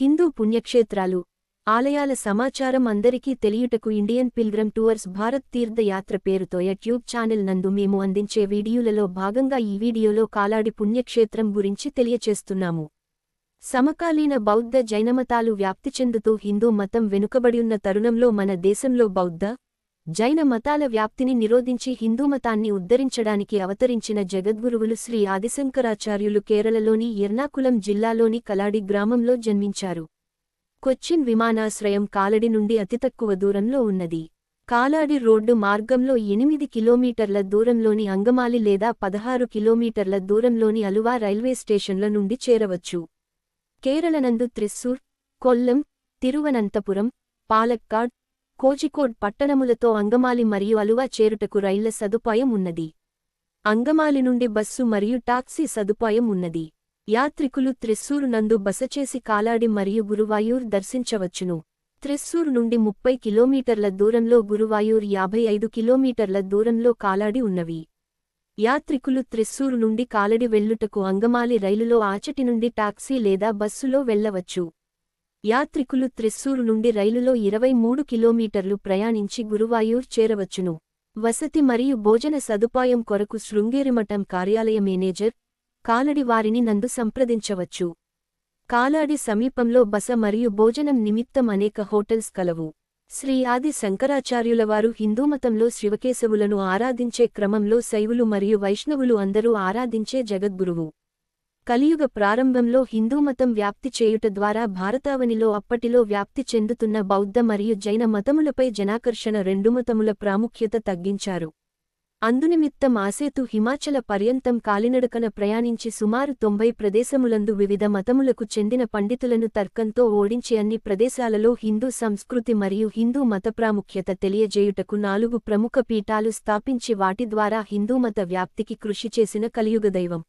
హిందూ పుణ్యక్షేత్రాలు ఆలయాల సమాచారం అందరికీ తెలియుటకు Indian pilgrim tours Bharat Tirthayatra పేరుతో యూట్యూబ్ ఛానల్ నందు మేము అందించే వీడియోలలో భాగంగా ఈ వీడియోలో కాలాడి పుణ్యక్షేత్రం గురించి తెలియచేస్తున్నాము. సమకాలీన బౌద్ధ జైనమతాలు వ్యాప్తి చెందుతూ హిందూ మతం వెనుకబడియున్న తరుణంలో మన దేశంలో బౌద్ధ జైన మతాల వ్యాప్తిని నిరోధించి హిందూమతాన్ని ఉద్ధరించడానికి అవతరించిన జగద్గురువులు శ్రీ ఆదిశంకరాచార్యులు కేరళలోని ఎర్నాకులం జిల్లాలోని కలాడి గ్రామంలో జన్మించారు. కొచ్చిన్ విమానాశ్రయం కాలడి నుండి అతి తక్కువ దూరంలో ఉన్నది. కాలాడి రోడ్డు మార్గంలో ఎనిమిది కిలోమీటర్ల దూరంలోని అంగమాలి లేదా పదహారు కిలోమీటర్ల దూరంలోని అలువా రైల్వే స్టేషన్ల నుండి చేరవచ్చు. కేరళనందు త్రిస్సూర్ కొల్లం తిరువనంతపురం పాలక్కాడ్ కోజికోడ్ పట్టణములతో అంగమాలి మరియు అలువా చేరుటకు రైళ్ళ సదుపాయం ఉన్నది. అంగమాలి నుండి బస్సు మరియు టాక్సీ సదుపాయం ఉన్నది. యాత్రికులు త్రిస్సూరు నందు బసచేసి కాలాడి మరియు గురువాయూర్ దర్శించవచ్చును. త్రిస్సూరు నుండి ముప్పై కిలోమీటర్ల దూరంలో గురువాయూర్ యాభై ఐదు కిలోమీటర్ల దూరంలో కాలాడి ఉన్నవి. యాత్రికులు త్రిస్సూరు నుండి కాలడి వెళ్ళుటకు అంగమాలి రైలులో ఆచటి నుండి టాక్సీ లేదా బస్సులో వెళ్ళవచ్చు యాత్రికులు త్రిస్సూరు నుండి రైలులో ఇరవై మూడు కిలోమీటర్లు ప్రయాణించి గురువాయూర్ చేరవచ్చును. వసతి మరియు భోజన సదుపాయం కొరకు శృంగేరిమఠం కార్యాలయ మేనేజర్ కాలడి వారిని నందు సంప్రదించవచ్చు. కాలాడి సమీపంలో బస మరియు భోజనం నిమిత్తం అనేక హోటల్స్ కలవు. శ్రీ ఆది శంకరాచార్యులవారు హిందూమతంలో శివకేశవులను ఆరాధించే క్రమంలో శైవులు మరియు వైష్ణవులు అందరూ ఆరాధించే జగద్గురువు. కలియుగ ప్రారంభంలో హిందూమతం వ్యాప్తి చేయుట ద్వారా భారతావనిలో అప్పటిలో వ్యాప్తి చెందుతున్న బౌద్ధ మరియు జైన మతములపై జనాకర్షణ రెండు మతముల ప్రాముఖ్యత తగ్గించారు. అందునిమిత్తం ఆసేతు హిమాచల పర్యంతం కాలినడకన ప్రయాణించి సుమారు తొంభై ప్రదేశములందు వివిధ మతములకు చెందిన పండితులను తర్కంతో ఓడించి అన్ని ప్రదేశాలలో హిందూ సంస్కృతి మరియు హిందూ మత ప్రాముఖ్యత తెలియజేయుటకు నాలుగు ప్రముఖ పీఠాలు స్థాపించి వాటి ద్వారా హిందూమత వ్యాప్తికి కృషి చేసిన కలియుగ దైవం.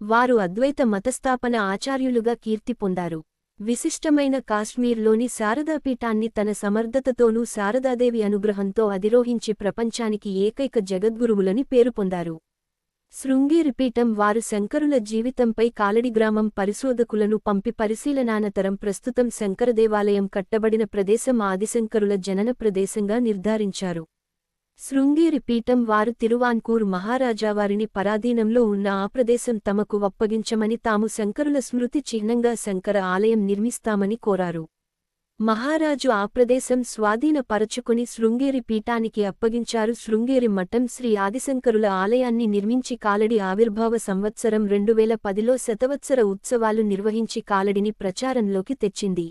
వారు అద్వైత మతస్థాపన ఆచార్యులుగా కీర్తి పొందారు. విశిష్టమైన కాశ్మీర్లోని శారదాపీఠాన్ని తన సమర్థతతోనూ శారదాదేవి అనుగ్రహంతో అధిరోహించి ప్రపంచానికి ఏకైక జగద్గురువులని పేరు పొందారు. శృంగేరిపీఠం వారు శంకరుల జీవితంపై కాలడి గ్రామం పరిశోధకులను పంపి పరిశీలనానంతరం ప్రస్తుతం శంకర దేవాలయం కట్టబడిన ప్రదేశం ఆదిశంకరుల జనన ప్రదేశంగా నిర్ధారించారు. శృంగేరి పీఠం వారు తిరువాన్కూర్ మహారాజావారిని పరాధీనంలో ఉన్న ఆ ప్రదేశం తమకు అప్పగించమని తాము శంకరుల స్మృతి చిహ్నంగా శంకర ఆలయం నిర్మిస్తామని కోరారు. మహారాజు ఆ ప్రదేశం స్వాధీనపరచుకుని శృంగేరి పీఠానికి అప్పగించారు. శృంగేరి మఠం శ్రీ ఆదిశంకరుల ఆలయాన్ని నిర్మించి కాలడి ఆవిర్భావ సంవత్సరం రెండువేల పదిలో శతవత్సర ఉత్సవాలు నిర్వహించి కాలడిని ప్రచారంలోకి తెచ్చింది.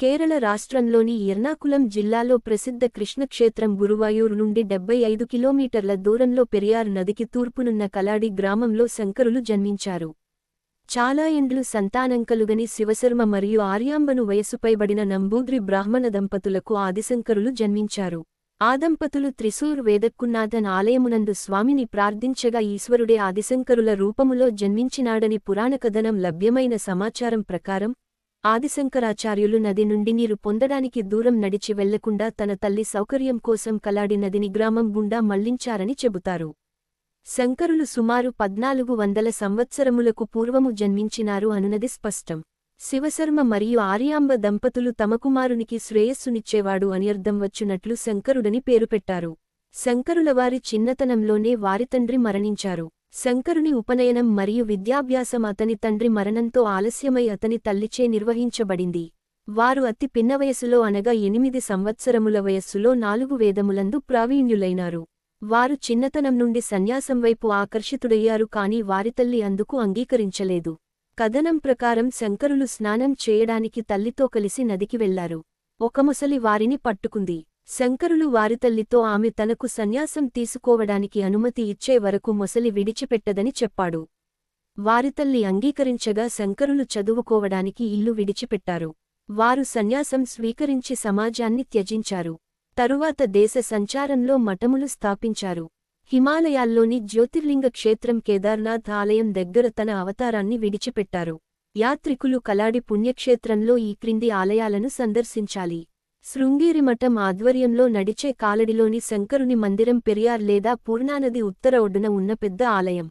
కేరళ రాష్ట్రంలోని ఎర్నాకులం జిల్లాలో ప్రసిద్ధ కృష్ణక్షేత్రం గురువాయూరు నుండి డెబ్బై ఐదు కిలోమీటర్ల దూరంలో పెరియార్ నదికి తూర్పునున్న కలాడి గ్రామంలో శంకరులు జన్మించారు. చాలా ఎండ్లు సంతానంకలుగని శివశర్మ మరియు ఆర్యాంబను వయసుపైబడిన నంబూద్రి బ్రాహ్మణ దంపతులకు ఆదిశంకరులు జన్మించారు. ఆ దంపతులు త్రిశూర్ వేదక్కున్నాథన్ ఆలయమునందు స్వామిని ప్రార్థించగా ఈశ్వరుడే ఆదిశంకరుల రూపములో జన్మించినాడని పురాణకథనం లభ్యమైన సమాచారం ప్రకారం ఆదిశంకరాచార్యులు నది నుండి నీరు పొందడానికి దూరం నడిచి వెళ్ళకుండా తన తల్లి సౌకర్యం కోసం కలాడి నదిని గ్రామం గుండా మళ్ళించారని చెబుతారు. శంకరులు సుమారు పద్నాలుగు వందల సంవత్సరములకు పూర్వము జన్మించినారు అనునది స్పష్టం. శివశర్మ మరియు ఆర్యాంబ దంపతులు తమ కుమారునికి శ్రేయస్సునిచ్చేవాడు అని అర్థం వచ్చునట్లు శంకరుడని పేరు పెట్టారు. శంకరులవారి చిన్నతనంలోనే వారి తండ్రి మరణించారు. శంకరుని ఉపనయనం మరియు విద్యాభ్యాసం అతని తండ్రి మరణంతో ఆలస్యమై అతని తల్లిచే నిర్వహించబడింది. వారు అతి పిన్న వయసులో అనగా ఎనిమిది సంవత్సరముల వయస్సులో నాలుగు వేదములందు ప్రావీణ్యులైనారు. వారు చిన్నతనం నుండి సన్యాసం వైపు ఆకర్షితుడయ్యారు కాని వారి తల్లి అందుకు అంగీకరించలేదు. కథనం ప్రకారం శంకరులు స్నానం చేయడానికి తల్లితో కలిసి నదికి వెళ్ళారు. ఒక ముసలి వారిని పట్టుకుంది. శంకరులు వారితల్లితో ఆమె తనకు సన్యాసం తీసుకోవడానికి అనుమతి ఇచ్చే వరకు మొసలి విడిచిపెట్టదని చెప్పాడు. వారితల్లి అంగీకరించగా శంకరులు చదువుకోవడానికి ఇల్లు విడిచిపెట్టారు. వారు సన్యాసం స్వీకరించి సమాజాన్ని త్యజించారు. తరువాత దేశ సంచారంలో మఠములు స్థాపించారు. హిమాలయాల్లోని జ్యోతిర్లింగ క్షేత్రం కేదార్నాథ్ ఆలయం దగ్గర తన అవతారాన్ని విడిచిపెట్టారు. యాత్రికులు కలాడి పుణ్యక్షేత్రంలో ఈ క్రింది ఆలయాలను సందర్శించాలి. శృంగేరి మఠం ఆధ్వర్యంలో నడిచే కాలడిలోని శంకరుని మందిరం పెరియార్ లేదా పూర్ణానది ఉత్తర ఒడ్డున ఉన్న పెద్ద ఆలయం.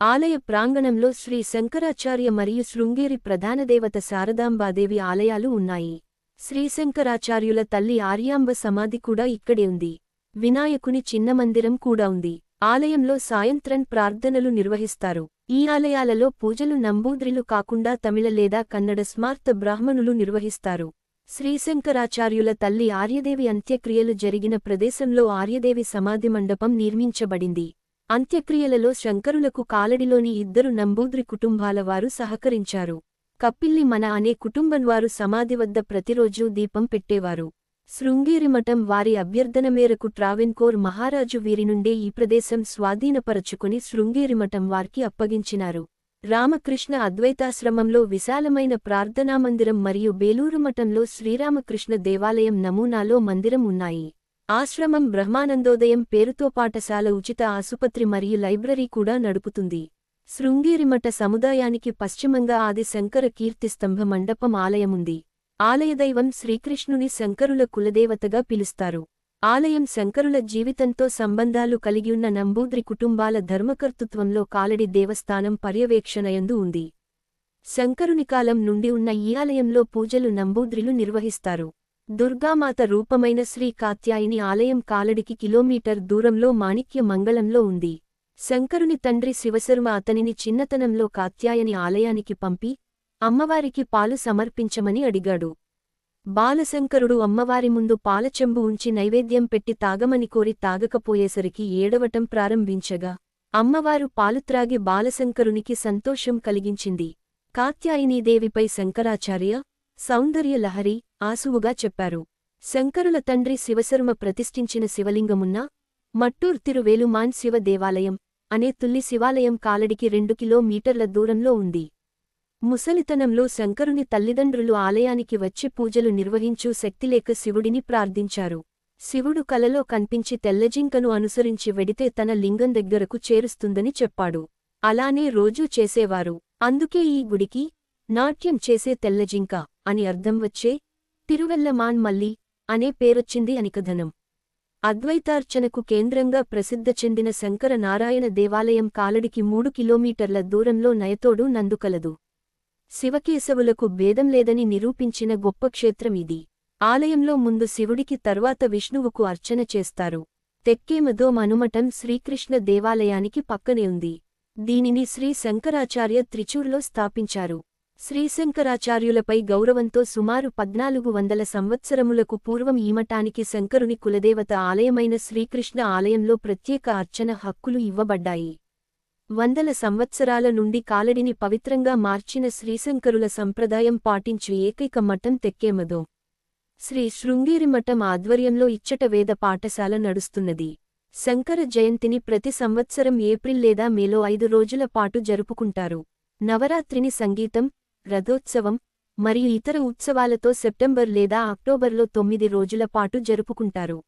ఆలయ ప్రాంగణంలో శ్రీ శంకరాచార్య మరియు శృంగేరి ప్రధాన దేవత శారదాంబాదేవి ఆలయాలు ఉన్నాయి. శ్రీశంకరాచార్యుల తల్లి ఆర్యాంబ సమాధి కూడా ఇక్కడే ఉంది. వినాయకుని చిన్న మందిరం కూడా ఉంది. ఆలయంలో సాయంత్రం ప్రార్థనలు నిర్వహిస్తారు. ఈ ఆలయాలలో పూజలు నంబూద్రిలు కాకుండా తమిళ లేదా కన్నడ స్మార్త బ్రాహ్మణులు నిర్వహిస్తారు. శ్రీశంకరాచార్యుల తల్లి ఆర్యదేవి అంత్యక్రియలు జరిగిన ప్రదేశంలో ఆర్యదేవి సమాధి మండపం నిర్మించబడింది. అంత్యక్రియలలో శంకరులకు కాలడిలోని ఇద్దరు నంబూద్రి కుటుంబాల వారు సహకరించారు. కప్పిల్లి మన అనే కుటుంబంవారు సమాధి వద్ద ప్రతిరోజూ దీపం పెట్టేవారు. శృంగేరిమఠం వారి అభ్యర్థన మేరకు ట్రావెన్కోర్ మహారాజు వీరి నుండే ఈ ప్రదేశం స్వాధీనపరచుకుని శృంగేరిమఠం వారికి అప్పగించినారు. రామకృష్ణ అద్వైతాశ్రమంలో విశాలమైన ప్రార్థనామందిరం మరియు బేలూరు మఠంలో శ్రీరామకృష్ణ దేవాలయం నమూనాలో మందిరం ఉన్నాయి. ఆశ్రమం బ్రహ్మానందోదయం పేరుతో పాఠశాల ఉచిత ఆసుపత్రి మరియు లైబ్రరీ కూడా నడుపుతుంది. శృంగేరిమఠ సముదాయానికి పశ్చిమంగా ఆది శంకర కీర్తిస్తంభ మండపం ఆలయముంది. ఆలయదైవం శ్రీకృష్ణుని శంకరుల కులదేవతగా పిలుస్తారు. ఆలయం శంకరుల జీవితంతో సంబంధాలు కలిగియున్న నంబూద్రి కుటుంబాల ధర్మకర్తృత్వంలో కాలడి దేవస్థానం పర్యవేక్షణయందు ఉంది. శంకరుని కాలం నుండి ఉన్న ఈ ఆలయంలో పూజలు నంబూద్రిలు నిర్వహిస్తారు. దుర్గామాత రూపమైన శ్రీ కాత్యాయిని ఆలయం కాలడికి కిలోమీటర్ దూరంలో మాణిక్య మంగళంలో ఉంది. శంకరుని తండ్రి శివశర్మ అతనిని చిన్నతనంలో కాత్యాయని ఆలయానికి పంపి అమ్మవారికి పాలు సమర్పించమని అడిగాడు. బాలశంకరుడు అమ్మవారి ముందు పాలచెంబు ఉంచి నైవేద్యం పెట్టి తాగమని కోరి తాగకపోయేసరికి ఏడవటం ప్రారంభించగా అమ్మవారు పాలుత్రాగి బాలశంకరునికి సంతోషం కలిగించింది. కాత్యాయినీదేవిపై శంకరాచార్య సౌందర్యలహరి ఆసువుగా చెప్పారు. శంకరుల తండ్రి శివశర్మ ప్రతిష్ఠించిన శివలింగమున్న మట్టూర్ తిరువేలుమాన్ శివ దేవాలయం అనే తుల్లి శివాలయం కాలడికి రెండు కిలోమీటర్ల దూరంలో ఉంది. ముసలితనంలో శంకరుని తల్లిదండ్రులు ఆలయానికి వచ్చి పూజలు నిర్వహించు శక్తిలేక శివుడిని ప్రార్థించారు. శివుడు కలలో కన్పించి తెల్లజింకను అనుసరించి వెడితే తన లింగం దగ్గరకు చేరుస్తుందని చెప్పాడు. అలానే రోజూ చేసేవారు. అందుకే ఈ గుడికి నాట్యం చేసే తెల్లజింక అని అర్థం వచ్చే తిరువెల్లమాన్ మల్లి అనే పేరొచ్చింది అనికధనం అద్వైతార్చనకు కేంద్రంగా ప్రసిద్ధ చెందిన శంకర నారాయణ దేవాలయం కాలడికి మూడు కిలోమీటర్ల దూరంలో నయతోడు నందుకలదు. శివకేశవులకు భేదం లేదని నిరూపించిన గొప్ప క్షేత్రం ఇది. ఆలయంలో ముందు శివుడికి తర్వాత విష్ణువుకు అర్చన చేస్తారు. తెక్కేమదో మనుమఠం శ్రీకృష్ణ దేవాలయానికి పక్కనే ఉంది. దీనిని శ్రీ శంకరాచార్య త్రిచూర్లో స్థాపించారు. శ్రీశంకరాచార్యులపై గౌరవంతో సుమారు పద్నాలుగు వందల సంవత్సరములకు పూర్వం ఈ మఠానికి శంకరుని కులదేవత ఆలయమైన శ్రీకృష్ణ ఆలయంలో ప్రత్యేక అర్చన హక్కులు ఇవ్వబడ్డాయి. వందల సంవత్సరాల నుండి కాలడిని పవిత్రంగా మార్చిన శ్రీశంకరుల సంప్రదాయం పాటించు ఏకైక మఠం తెక్కేమదో. శ్రీ శృంగేరి మఠం ఆధ్వర్యంలో ఇచ్చట వేద పాఠశాల నడుస్తున్నది. శంకర జయంతిని ప్రతి సంవత్సరం ఏప్రిల్ లేదా మేలో ఐదు రోజుల పాటు జరుపుకుంటారు. నవరాత్రిని సంగీతం రథోత్సవం మరియు ఇతర ఉత్సవాలతో సెప్టెంబర్ లేదా అక్టోబర్లో తొమ్మిది రోజుల పాటు జరుపుకుంటారు.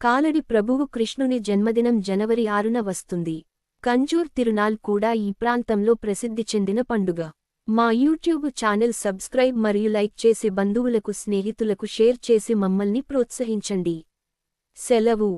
కాలడి ప్రభువు కృష్ణుని జన్మదినం జనవరి ఆరున వస్తుంది. కంజూర్ తిరునాల్ కూడా ఈ ప్రాంతంలో ప్రసిద్ధి చెందిన పండుగ. మా యూట్యూబ్ ఛానల్ సబ్స్క్రైబ్ మరియు లైక్ చేసి బంధువులకు స్నేహితులకు షేర్ చేసి మమ్మల్ని ప్రోత్సహించండి. సెలవు.